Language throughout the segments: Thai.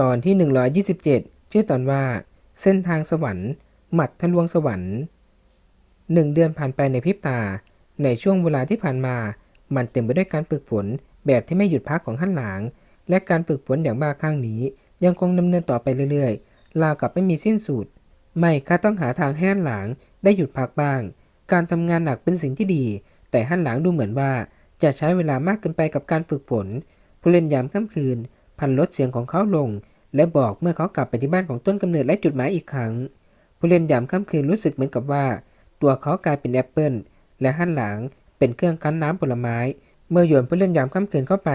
ตอนที่ 127 ชื่อตอนว่า เส้นทางสวรรค์ หมัดทะลวงสวรรค์หนึ่งเดือนผ่านไปในพริบตา ในช่วงเวลาที่ผ่านมา มันเต็มไปด้วยการฝึกฝนแบบที่ไม่หยุดพักของขั้นหลาง และการฝึกฝนอย่างบ้าคลั่งนี้ ยังคงดำเนินต่อไปเรื่อยๆราวกับไม่มีสิ้นสุดไม่ข้าต้องหาทางให้ฮั่นหลางได้หยุดพักบ้าง การทำงานหนักเป็นสิ่งที่ดี แต่ฮั่นหลางดูเหมือนว่า จะใช้เวลามากเกินไปกับการฝึกฝน ผู้เล่นยามค่ำคืน พันลดเสียงของเขาลง และบอกเมื่อเขากลับไปที่บ้านของต้นกำเนิดและจุดหมายอีกครั้ง ผู้เล่นยามค่ำคืนรู้สึกเหมือนกับว่า ตัวเขากลายเป็นแอปเปิลและหันหลังเป็นเครื่องคั้นน้ำผลไม้ เมื่อโยนผู้เล่นยามค่ำคืนเข้าไป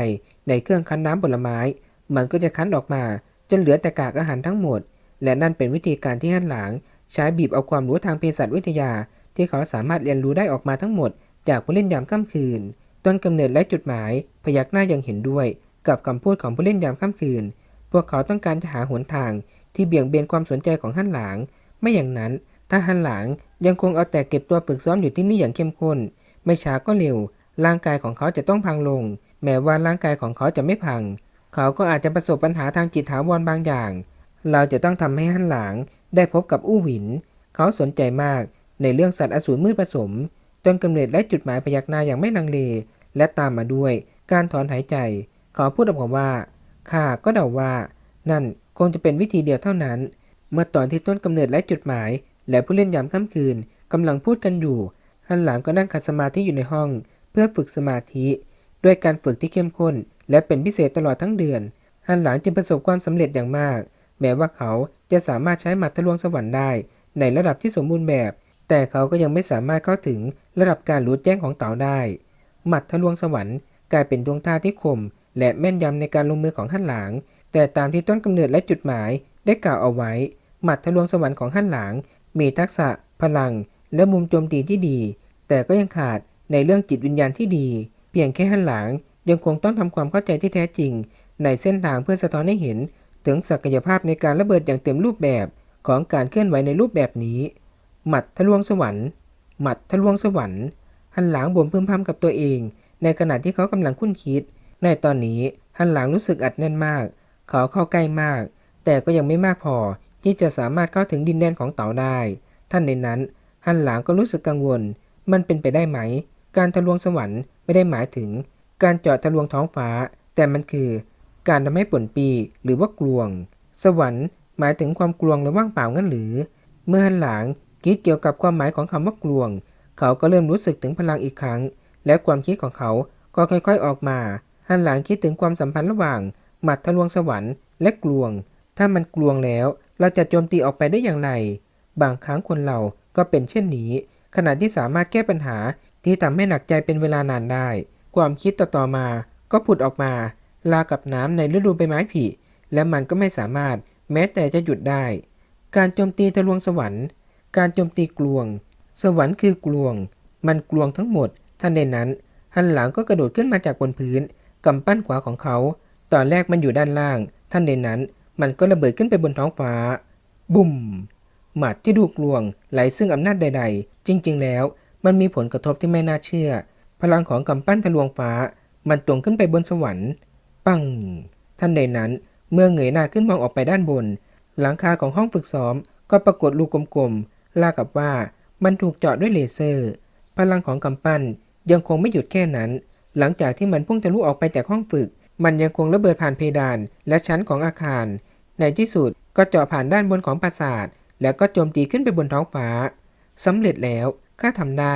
ในเครื่องคั้นน้ำผลไม้ มันก็จะคั้นออกมา จนเหลือแต่กากอาหารทั้งหมด และนั่นเป็นวิธีการที่หันหลัง ใช้บีบเอาความรู้ทางเภสัชวิทยา ที่เขาสามารถเรียนรู้ได้ออกมาทั้งหมด จากผู้เล่นยามค่ำคืน ต้นกำเนิดและจุดหมาย พยักหน้าย่างเห็นด้วย กับคำพูดของผู้เล่นยามค่ำคืน พวกเขาต้องการจะหาหนทางที่เบี่ยงเบนความสนใจของฮั่นหลาง ไม่อย่างนั้นถ้าฮั่นหลางยังคงเอาแต่เก็บตัวฝึกซ้อมอยู่ที่นี่อย่างเข้มข้น ไม่ช้าก็เร็ว ร่างกายของเขาจะต้องพังลง แม้ว่าร่างกายของเขาจะไม่พัง เขาก็อาจจะประสบปัญหาทางจิตถาวรบางอย่าง เราจะต้องทำให้ฮั่นหลางได้พบกับอู้หวิน เขาสนใจมากในเรื่องสัตว์อสูรมืดผสม จนกำเนิดและจุดหมายพยักหน้าอย่างไม่ลังเล และตามมาด้วยการถอนหายใจ เขาพูดออกมาว่า ข้าก็เดาว่า นั่นคงจะเป็นวิธีเดียวเท่านั้น เมื่อตอนที่ต้นกำเนิดและจุดหมาย และผู้เล่นยามค่ำคืนกำลังพูดกันอยู่ฮันหลังก็นั่งขัดสมาธิอยู่ในห้อง เพื่อฝึกสมาธิ ด้วยการฝึกที่เข้มข้น และเป็นพิเศษตลอดทั้งเดือนฮันหลังจึงประสบความสำเร็จอย่างมาก แม้ว่าเขาจะสามารถใช้หมัดทะลวงสวรรค์ได้ ในระดับที่สมบูรณ์แบบ แต่เขาก็ยังไม่สามารถเข้าถึงระดับการรู้แจ้งของเต่าได้ หมัดทะลวงสวรรค์กลายเป็นดวงท่าที่คม และแม่นยำในการลงมือของฮั่นหลาง แต่ตามที่ต้นกำเนิดและจุดหมายได้กล่าวเอาไว้ หมัดทะลวงสวรรค์ของฮั่นหลาง มีทักษะ พลัง และมุมโจมตีที่ดี แต่ก็ยังขาดในเรื่องจิตวิญญาณที่ดี เพียงแค่ฮั่นหลางยังคงต้องทำความเข้าใจที่แท้จริง ในเส้นทางเพื่อสะท้อนให้เห็น ถึงศักยภาพในการระเบิดอย่างเต็มรูปแบบของการเคลื่อนไหวในรูปแบบนี้ หมัดทะลวงสวรรค์ หมัดทะลวงสวรรค์ฮันหลางบ่นพึมพำกับตัวเอง ในขณะที่เขากำลังคุ้นคิด ในตอนนี้ฮันหลางรู้สึกอัดแน่นมาก เขาเข้าใกล้มาก แต่ก็ยังไม่มากพอที่จะสามารถเข้าถึงดินแดนของเต่าได้ ท่านในนั้นฮันหลางก็รู้สึกกังวล มันเป็นไปได้ไหม การทะลวงสวรรค์ไม่ได้หมายถึง การเจาะทะลวงท้องฟ้า แต่มันคือ การทำให้ป่นปีหรือว่ากลวง สวรรค์หมายถึงความกลวงหรือว่างเปล่างั้นหรือ เมื่อฮันหลางคิดเกี่ยวกับความหมายของคำว่ากลวง เขาก็เริ่มรู้สึกถึงพลังอีกครั้ง และความคิดของเขาก็ค่อยๆออกมา ฮันหลังคิดถึงความสัมพันธ์ระหว่าง หมัดทะลวงสวรรค์และกลวง ถ้ามันกลวงแล้ว เราจะโจมตีออกไปได้อย่างไร บางครั้งคนเราก็เป็นเช่นนี้ ขณะที่สามารถแก้ปัญหาที่ทำให้หนักใจเป็นเวลานานได้ ความคิดต่อๆมา ก็ผุดออกมา ลากับน้ำในฤดูใบไม้ผลิและมันก็ไม่สามารถแม้แต่จะหยุดได้ การโจมตีทะลวงสวรรค์ การโจมตีกลวง สวรรค์คือกลวง มันกลวงทั้งหมด ท่านในนั้น หันหลังก็กระโดดขึ้นมาจากบนพื้น กำปั้นขวาของเขา ตอนแรกมันอยู่ด้านล่าง ท่านในนั้น มันก็ระเบิดขึ้นไปบนท้องฟ้า บุ่ม หมัดที่ดูกลวงไหลซึ่งอำนาจใด ๆ จริง ๆ แล้ว มันมีผลกระทบที่ไม่น่าเชื่อ พลังของกำปั้นทะลวงฟ้า มันตรงขึ้นไปบนสวรรค์ ปัง ท่านใดนั้น เมื่อเงยหน้าขึ้นมองออกไปด้านบน หลังคาของห้องฝึกซ้อม ก็ปรากฏรูกลมๆ ลากับว่ามันถูกเจาะด้วยเลเซอร์ พลังของกำปั้นยังคงไม่หยุดแค่นั้น หลังจากที่มันพุ่งทะลุออกไปจากห้องฝึก มันยังคงระเบิดผ่านเพดาน และชั้นของอาคาร ในที่สุดก็เจาะผ่านด้านบนของปราสาท แล้วก็โจมตีขึ้นไปบนท้องฟ้าสำเร็จแล้วข้าทำได้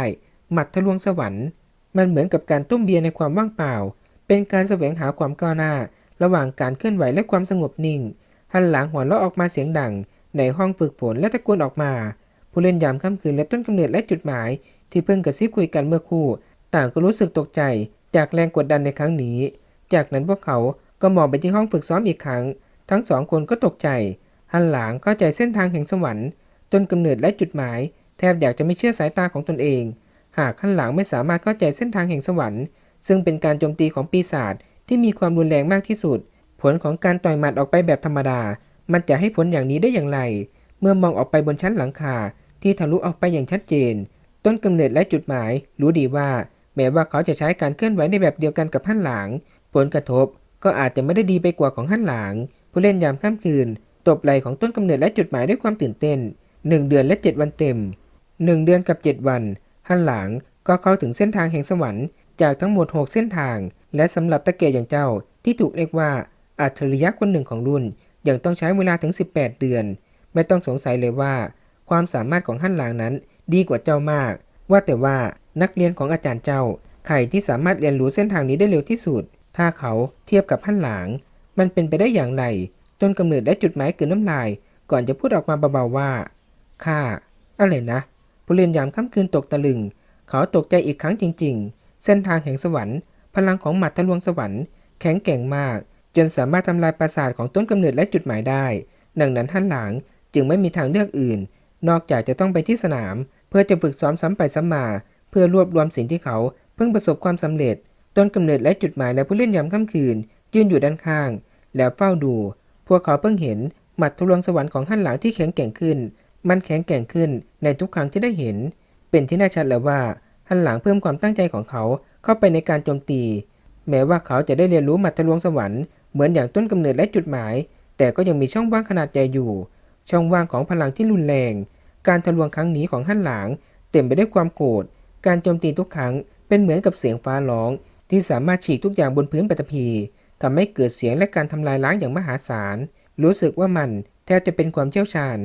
หมัดทะลวงสวรรค์ มันเหมือนกับการต้มเบียร์ในความว่างเปล่า เป็นการแสวงหาความก้าวหน้า ระหว่างการเคลื่อนไหวและความสงบนิ่งหันหลังหัวเราะออกมาเสียงดัง ในห้องฝึกฝนและตะโกนออกมา ผู้เล่นยามค่ำคืนและต้นกำเนิดและจุดหมาย ที่เพิ่งกระซิบคุยกันเมื่อคู่ ต่างก็รู้สึกตกใจ จากแรงกดดันในครั้งนี้ จากนั้นพวกเขาก็มองไปที่ห้องฝึกซ้อมอีกครั้ง ทั้งสองคนก็ตกใจ หันหลังเข้าใจเส้นทางแห่งสวรรค์ต้นกำเนิดและจุดหมาย แทบอยากจะไม่เชื่อสายตาของตนเอง หากขั้นหลังไม่สามารถเข้าใจเส้นทางแห่งสวรรค์ ซึ่งเป็นการโจมตีของปีศาจที่มีความรุนแรงมากที่สุด ผลของการต่อยหมัดออกไปแบบธรรมดา มันจะให้ผลอย่างนี้ได้อย่างไร เมื่อมองออกไปบนชั้นหลังคาที่ทะลุออกไปอย่างชัดเจน ต้นกำเนิดและจุดหมาย รู้ดีว่า แม้ว่าเขาจะใช้การเคลื่อนไหวในแบบเดียวกันกับฮั่นหลาง ผลกระทบก็อาจจะไม่ได้ดีไปกว่าของฮั่นหลาง ผู้เล่นยามค่ำคืน ตบไหล่ของต้นกำเนิดและจุดหมายด้วยความตื่นเต้น 1 เดือนและ 7 วันเต็ม 1 เดือนกับ 7 วันหันหลังก็เข้าถึงเส้นทางแห่งสวรรค์จากทั้งหมด 6 เส้นทาง และสำหรับตะเกียอย่างเจ้าที่ถูกเรียกว่าอัจฉริยะคนหนึ่งของรุ่นยังต้องใช้เวลาถึง 18 เดือน ไม่ต้องสงสัยเลยว่า ความสามารถของหันหลังนั้นดีกว่าเจ้ามาก ว่าแต่ว่า นักเรียนของอาจารย์เจ้าใครที่สามารถเรียนรู้เส้นทางนี้ได้เร็วที่สุด ถ้าเขาเทียบกับหันหลังมันเป็นไปได้อย่างไร จนกำเนิดและจุดหมายเกินน้ำลาย ก่อนจะพูดออกมาเบาๆว่า ข้า อะไรนะ ผู้เรียนยามค่ำคืนตกตะลึง เขาตกใจอีกครั้งจริง ๆ เส้นทางแห่งสวรรค์ พลังของหมัดทะลวงสวรรค์ แข็งแกร่งมาก จนสามารถทำลายปราสาทของต้นกำเนิดและจุดหมายได้ ดังนั้นท่านหลังจึงไม่มีทางเลือกอื่น นอกจากจะต้องไปที่สนาม เพื่อจะฝึกซ้อมซ้ำไปซ้ำมา เพื่อรวบรวมสิ่งที่เขาเพิ่งประสบความสำเร็จ ต้นกำเนิดและจุดหมายและผู้เล่นยามค่ำคืน ยืนอยู่ด้านข้าง แล้วเฝ้าดู พวกเขาเพิ่งเห็นหมัดทะลวงสวรรค์ของท่นหลังที่แข็งแกร่งขึ้น มันแข็งแกร่งขึ้นในทุกครั้งที่ได้เห็น เป็นที่น่าชัดแล้วว่าท่นหลังเพิ่มความตั้งใจของเขาเข้าไปในการโจมตี แม้ว่าเขาจะได้เรียนรู้หมัดทะลวงสวรรค์เหมือนอย่างต้นกำเนิดและจุดหมาย แต่ก็ยังมีช่องว่างขนาดใหญ่อยู่ ช่องว่างของพลังที่รุนแรง การทะลวงครั้งนี้ของท่นหลางเต็มไปด้วยความโกรธ การโจมตีทุกครั้งเป็นเหมือนกับเสียงฟ้าร้อง ที่สามารถฉีกทุกอย่างบนพื้นปฐพีทำให้เกิดเสียงและการทำลายล้างอย่างมหาศาล รู้สึกว่ามันแทบจะเป็นความเชี่ยวชาญ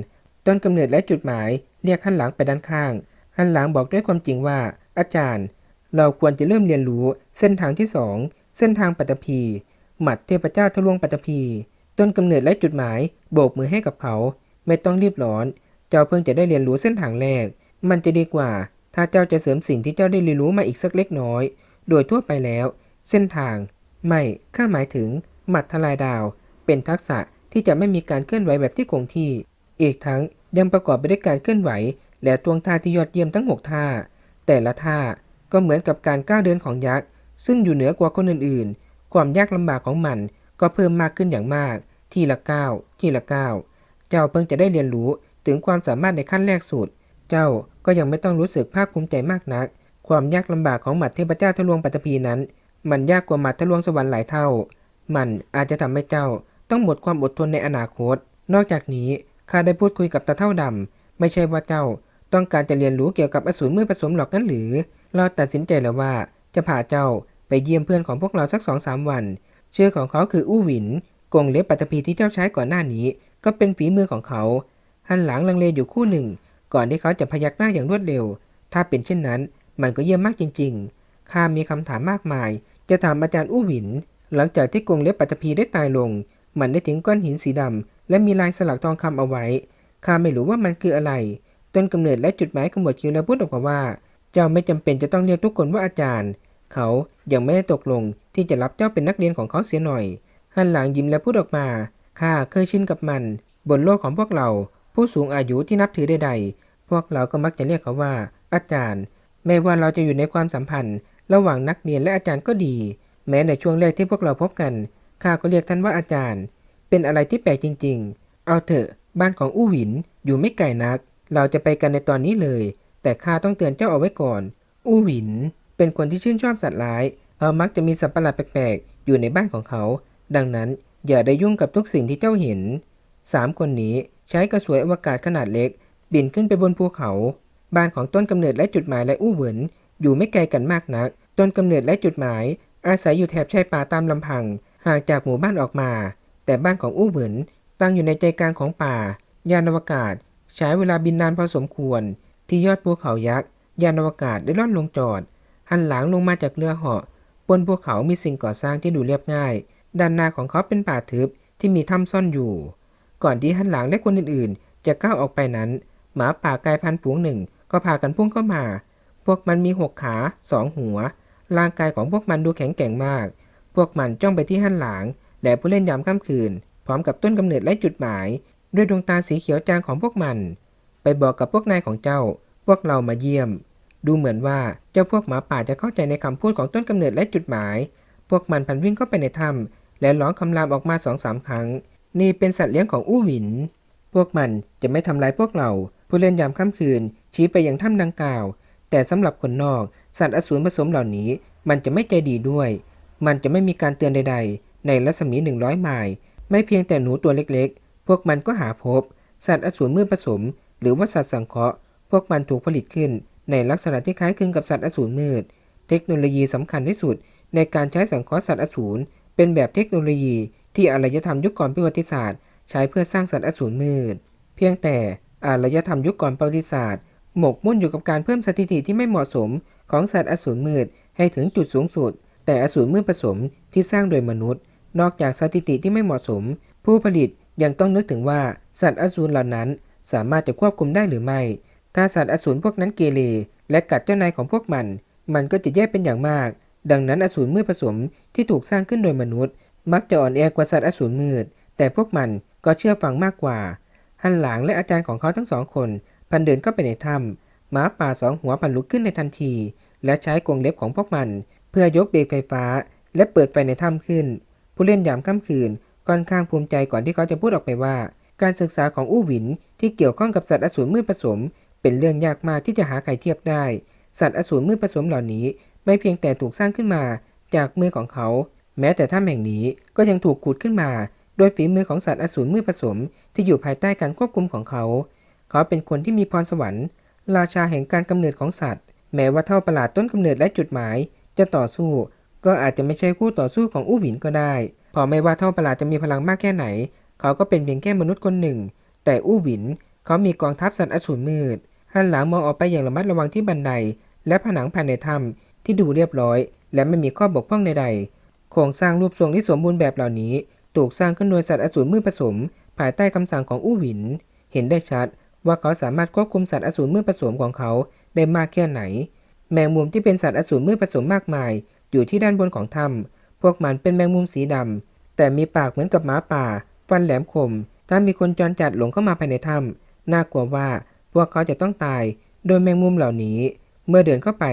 ต้นกำเนิดและจุดหมายเรียกหันหลังไปด้านข้างหันหลังบอกด้วยความจริงว่า อาจารย์ เราควรจะเริ่มเรียนรู้เส้นทางที่สองเส้นทางปัตตภีหมัดเทพเจ้าทะลวงปัตตภีต้นกำเนิดและจุดหมายโบกมือให้กับเขา ไม่ต้องรีบร้อน เจ้าเพิ่งจะได้เรียนรู้เส้นทางแรก มันจะดีกว่า ถ้าเจ้าจะเสริมสิ่งที่เจ้าได้เรียนรู้มาอีกสักเล็กน้อย โดยทั่วไปแล้ว เส้นทาง ไม่ข้าหมายถึง หมัดทลายดาว เป็นทักษะที่จะไม่มีการเคลื่อนไหวแบบที่คงที่ อีกทั้งยังประกอบไปด้วยการเคลื่อนไหว และตวงท่าที่ยอดเยี่ยมทั้งหกท่า แต่ละท่าก็เหมือนกับการก้าวเดินของยักษ์ ซึ่งอยู่เหนือกว่าคนอื่นๆ ความยากลำบากของมันก็เพิ่มมากขึ้นอย่างมาก ทีละก้าว ทีละก้าว เจ้าเพิ่งจะได้เรียนรู้ถึงความสามารถในขั้นแรกสุด เจ้าก็ยังไม่ต้องรู้สึกภาคภูมิใจมากนัก ความยากลำบากของหมัดเทพเจ้าทะลวงปัตตภีนั้น มันยากกว่าหมัดทะลวงสวรรค์หลายเท่า มันอาจจะทำให้เจ้าต้องหมดความอดทนในอนาคต นอกจากนี้ข้าได้พูดคุยกับตาเท่าดำไม่ใช่ว่าเจ้าต้องการจะเรียนรู้เกี่ยวกับอสูรมือผสมหรอกนั้นหรือ เราตัดสินใจแล้วว่าจะพาเจ้าไปเยี่ยมเพื่อนของพวกเราสักสองสามวัน ชื่อของเขาคืออู้หวิน กงเล็บปัตตภีที่เจ้าใช้ก่อนหน้านี้ ก็เป็นฝีมือของเขา หันหลังลังเลอยู่คู่หนึ่ง ก่อนที่เขาจะพยักหน้าอย่างรวดเร็ว ถ้าเป็นเช่นนั้น มันก็เยี่ยมมากจริง ๆ ข้ามีคำถามมากมาย จะถามอาจารย์อู้หวิน หลังจากที่กงเล็บปัตตภีได้ตายลง มันได้ทิ้งก้อนหินสีดำและมีลายสลักทองคำเอาไว้ ข้าไม่รู้ว่ามันคืออะไร ต้นกำเนิดและจุดหมายขมวดคิ้วและพูดออกมาว่า เจ้าไม่จำเป็นจะต้องเรียกทุกคนว่าอาจารย์ เขายังไม่ได้ตกลงที่จะรับเจ้าเป็นนักเรียนของเขาเสียหน่อยหันหลังยิ้มและพูดออกมา ข้าเคยชินกับมัน บนโลกของพวกเรา ผู้สูงอายุที่นับถือใดๆ พวกเราก็มักจะเรียกเขาว่า อาจารย์ไม่ว่าเราจะอยู่ในความสัมพันธ์ ระหว่างนักเรียนและอาจารย์ก็ดี แม้ในช่วงแรกที่พวกเราพบกัน ข้าก็เรียกท่านว่าอาจารย์ เป็นอะไรที่แปลกจริง ๆ เอาเถอะ บ้านของอู้หวินอยู่ไม่ไกลนัก เราจะไปกันในตอนนี้เลย แต่ข้าต้องเตือนเจ้าเอาไว้ก่อน อู้หวิน เป็นคนที่ชื่นชอบสัตว์ร้ายเขามักจะมีสัตว์ประหลาดแปลกๆ อยู่ในบ้านของเขา ดังนั้นอย่าได้ยุ่งกับทุกสิ่งที่เจ้าเห็น สามคนนี้ใช้กระสวยอวกาศขนาดเล็ก บินขึ้นไปบนภูเขา บ้านของต้นกำเนิดและจุดหมายและอู้เหวินอยู่ไม่ไกลกันมากนัก ต้นกำเนิดและจุดหมาย อาศัยอยู่แถบชายป่าตามลำพังห่างจากหมู่บ้านออกมา แต่บ้านของอู้เหวินตั้งอยู่ในใจกลางของป่า ยานอวกาศ ใช้เวลาบินนานพอสมควร ที่ยอดภูเขายักษ์ยานอวกาศได้ล่อนลงจอด หันหลังลงมาจากเรือเหาะบนภูเขามีสิ่งก่อสร้างที่ดูเรียบง่าย ด้านหน้าของเขาเป็นป่าทึบที่มีถ้ำซ่อนอยู่ ก่อนที่หันหลังและคนอื่นๆ จะก้าวออกไปนั้น หมาป่ากายพันธุ์ฝูงหนึ่งก็พากันพุ่งเข้ามา พวกมันมีหกขาสองหัว ร่างกายของพวกมันดูแข็งแกร่งมาก พวกมันจ้องไปที่หันหลังและผู้เล่นยามค่ำคืน พร้อมกับต้นกำเนิดและจุดหมาย ด้วยดวงตาสีเขียวจางของพวกมัน ไปบอกกับพวกนายของเจ้า พวกเรามาเยี่ยม ดูเหมือนว่าเจ้าพวกหมาป่าจะเข้าใจในคำพูดของต้นกำเนิดและจุดหมาย พวกมันพันวิ่งเข้าไปในถ้ำและร้องคำรามออกมาสองสามครั้ง นี่เป็นสัตว์เลี้ยงของอู้หวิน พวกมันจะไม่ทำร้ายพวกเรา ผู้เล่นยามค่ำคืน ชี้ไปยังถ้ำดังกล่าว แต่สำหรับคนนอก สัตว์อสูรผสมเหล่านี้ มันจะไม่ใจดีด้วย มันจะไม่มีการเตือนใด ๆ ในรัศมี 100 ไมล์ไม่เพียงแต่หนูตัวเล็กๆ พวกมันก็หาพบ สัตว์อสูรมืดผสม หรือว่าสัตว์สังเคราะห์ พวกมันถูกผลิตขึ้น ในลักษณะที่คล้ายคลึงกับสัตว์อสูรมืด เทคโนโลยีสำคัญที่สุด ในการใช้สังเคราะห์สัตว์อสูรเป็นแบบเทคโนโลยี ที่อารยธรรมยุคก่อนประวัติศาสตร์ ใช้เพื่อสร้างสัตว์อสูรมืด เพียงแต่อารยธรรมยุคก่อนประวัติศาสตร์ หมกมุ่นอยู่กับการเพิ่มสถิติที่ไม่เหมาะสมของสัตว์อสูรมืดให้ถึงจุดสูงสุด แต่อสูรมืดผสมที่สร้างโดยมนุษย์ นอกจากสถิติที่ไม่เหมาะสม ผู้ผลิตยังต้องนึกถึงว่าสัตว์อสูรเหล่านั้น สามารถจะควบคุมได้หรือไม่ ถ้าสัตว์อสูรพวกนั้นเกเรและกัดเจ้านายของพวกมัน มันก็จะแย่เป็นอย่างมาก ดังนั้นอสูรมืดผสมที่ถูกสร้างขึ้นโดยมนุษย์ มักจะอ่อนแอกว่าสัตว์อสูรมืด แต่พวกมันก็เชื่อฟังมากกว่าฮันหลางและอาจารย์ของเขาทั้งสองคน พันเดินเข้าไปในถ้ำหมาป่าสองหัวพันลุกขึ้นในทันที และใช้กรงเล็บของพวกมัน เพื่อยกเบรกไฟฟ้า และเปิดไฟในถ้ำขึ้น ผู้เล่นยามค่ำคืนค่อนข้างภูมิใจก่อนที่เขาจะพูดออกไปว่า การศึกษาของอู้หวินที่เกี่ยวข้องกับสัตว์อสูรมืดผสม เป็นเรื่องยากมากที่จะหาใครเทียบได้ สัตว์อสูรมืดผสมเหล่านี้ ไม่เพียงแต่ถูกสร้างขึ้นมาจากมือของเขา แม้แต่ถ้ำแห่งนี้ก็ยังถูกขุดขึ้นมา โดยฝีมือของสัตว์อสูรมืดผสมที่อยู่ภายใต้การควบคุมของเขา เขาเป็นคนที่มีพรสวรรค์ ราชาแห่งการกำเนิดของสัตว์ แม้ว่าเท่าประหลาดต้นกำเนิดและจุดหมาย จะต่อสู้ ก็อาจจะไม่ใช่คู่ต่อสู้ของอู้หวินก็ได้ พอไม่ว่าเท่าประหลาดจะมีพลังมากแค่ไหน เขาก็เป็นเพียงแค่มนุษย์คนหนึ่ง แต่อู้หวิน เขามีกองทัพสัตว์อสูรมืดหันหลังมองออกไปอย่างระมัดระวังที่บันได และผนังภายในถ้ำที่ดูเรียบร้อย และไม่มีข้อบกพร่องใดๆ โครงสร้างรูปทรงที่สมบูรณ์แบบเหล่านี้ ถูกสร้างขึ้นโดยสัตว์อสูรมืดผสม ภายใต้คำสั่งของอู้หวิน เห็นได้ชัดว่าเขาสามารถควบคุมสัตว์อสูรมืดผสมของเขาได้มากแค่ไหน แมงมุมที่เป็นสัตว์อสูรมืดผสมมากมาย อยู่ที่ด้านบนของถ้ำพวกมันเป็นแมงมุมสีดำแต่มีปากเหมือนกับหมาป่า ฟันแหลมคม ถ้ามีคนจรจัดหลงเข้ามาภายในถ้ำน่ากลัวว่าพวกเขาจะต้องตาย โดยแมงมุมเหล่านี้ เมื่อเดินเข้าไป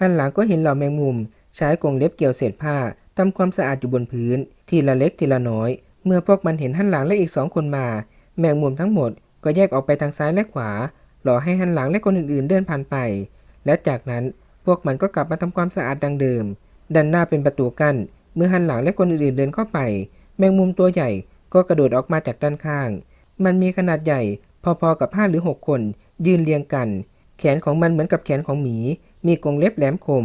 หันหลังก็เห็นเหล่าแมงมุม ใช้กรงเล็บเกี่ยวเศษผ้า ทำความสะอาดอยู่บนพื้น ทีละเล็กทีละน้อย เมื่อพวกมันเห็นหันหลังและอีกสองคนมา แมงมุมทั้งหมดก็แยกออกไปทางซ้ายและขวา รอให้หันหลังและคนอื่นๆ เดินผ่านไป และจากนั้นพวกมันก็กลับมาทำความสะอาดดังเดิม ด้านหน้าเป็นประตูกั้น เมื่อหันหลังและคนอื่นๆเดินเข้าไป แมงมุมตัวใหญ่ก็กระโดดออกมาจากด้านข้าง มันมีขนาดใหญ่ พอๆกับห้าหรือหกคนยืนเรียงกัน แขนของมันเหมือนกับแขนของหมี มีกรงเล็บแหลมคม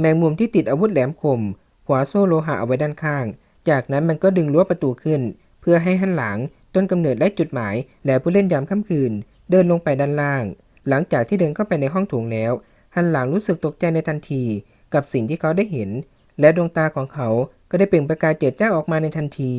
แมงมุมที่ติดอาวุธแหลมคม ขวาโซ่โลหะเอาไว้ด้านข้าง จากนั้นมันก็ดึงรั้วประตูขึ้น เพื่อให้หันหลัง ต้นกำเนิดและจุดหมาย และผู้เล่นยามค่ำคืน เดินลงไปด้านล่าง หลังจากที่เดินเข้าไปในห้องโถงแล้ว หันหลังรู้สึกตกใจในทันที กับสิ่งที่เขาได้เห็น และดวงตาของเขาก็ได้เปล่งประกายเจิดจ้าออกมาในทันที